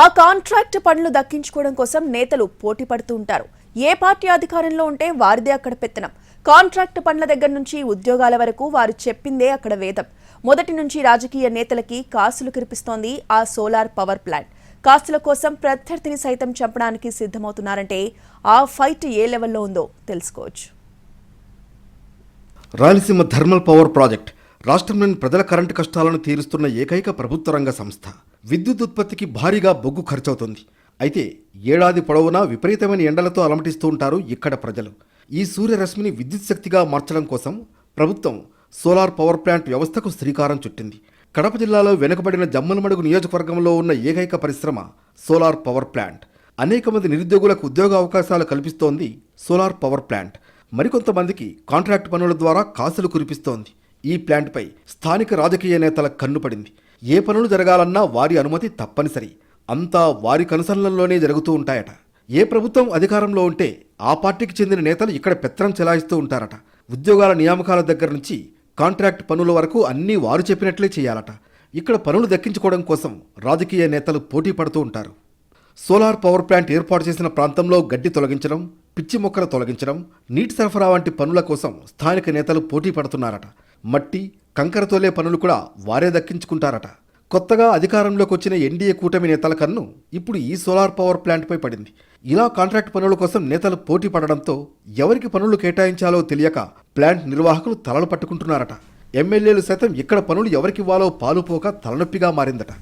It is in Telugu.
ఆ కాంట్రాక్ట్ పనులు దక్కించుకోవడం కోసం నేతలు పోటీ పడుతూ ఉంటారు. ఏ పార్టీ అధికారంలో ఉంటే వారిదే అక్కడ పెత్తనం. కాంట్రాక్ట్ పనుల దగ్గర నుంచి ఉద్యోగాల వరకు వారు చెప్పిందే అక్కడ వేదం. మొదటి నుంచి రాజకీయ నేతలకి కాసులు కురిపిస్తోంది ఆ సోలార్ పవర్ ప్లాంట్. కాసుల కోసం ప్రత్యర్థిని సైతం చంపడానికి సిద్ధమవుతున్నారంటే ఆ ఫైట్ ఏ లెవెల్లో ఉందో తెలుసుకోవచ్చు. రాయలసీమ థర్మల్ పవర్ ప్రాజెక్ట్ రాష్ట్రంలోని ప్రజల కరెంటు కష్టాలను తీరుస్తున్న ఏకైక ప్రభుత్వ రంగ సంస్థ. విద్యుత్ ఉత్పత్తికి భారీగా బొగ్గు ఖర్చవుతుంది. అయితే ఏడాది పొడవునా విపరీతమైన ఎండలతో అలమటిస్తూ ఉంటారు ఇక్కడ ప్రజలు. ఈ సూర్యరశ్మిని విద్యుత్ శక్తిగా మార్చడం కోసం ప్రభుత్వం సోలార్ పవర్ ప్లాంట్ వ్యవస్థకు శ్రీకారం చుట్టింది. కడప జిల్లాలో వెనుకబడిన జమ్మలమడుగు నియోజకవర్గంలో ఉన్న ఏకైక పరిశ్రమ సోలార్ పవర్ ప్లాంట్. అనేక మంది నిరుద్యోగులకు ఉద్యోగ అవకాశాలు కల్పిస్తోంది సోలార్ పవర్ ప్లాంట్. మరికొంతమందికి కాంట్రాక్ట్ పనుల ద్వారా కాసులు కురిపిస్తోంది. ఈ ప్లాంట్పై స్థానిక రాజకీయ నేతల కన్ను పడింది. ఏ పనులు జరగాలన్నా వారి అనుమతి తప్పనిసరి. అంతా వారి కనుసరణలోనే జరుగుతూ ఉంటాయట. ఏ ప్రభుత్వం అధికారంలో ఉంటే ఆ పార్టీకి చెందిన నేతలు ఇక్కడ పెత్తనం చెలాయిస్తూ ఉంటారట. ఉద్యోగాల నియామకాల దగ్గర నుంచి కాంట్రాక్ట్ పనుల వరకు అన్నీ వారు చెప్పినట్లే చేయాలట. ఇక్కడ పనులు దక్కించుకోవడం కోసం రాజకీయ నేతలు పోటీ పడుతూ ఉంటారు. సోలార్ పవర్ ప్లాంట్ ఏర్పాటు చేసిన ప్రాంతంలో గడ్డి తొలగించడం పిచ్చి మొక్కలు తొలగించడం నీటి సరఫరా వంటి పనుల కోసం స్థానిక నేతలు పోటీ పడుతున్నారట. మట్టి కంకర తోలే పనులు కూడా వారే దక్కించుకుంటారట. కొత్తగా అధికారంలోకి వచ్చిన ఎన్డీఏ కూటమి నేతల కన్ను ఇప్పుడు ఈ సోలార్ పవర్ ప్లాంట్పై పడింది. ఇలా కాంట్రాక్ట్ పనుల కోసం నేతలు పోటీ పడడంతో ఎవరికి పనులు కేటాయించాలో తెలియక ప్లాంట్ నిర్వాహకులు తలలు పట్టుకుంటున్నారట. ఎమ్మెల్యేలు సైతం ఇక్కడ పనులు ఎవరికివ్వాలో పాలుపోక తలనొప్పిగా మారిందట.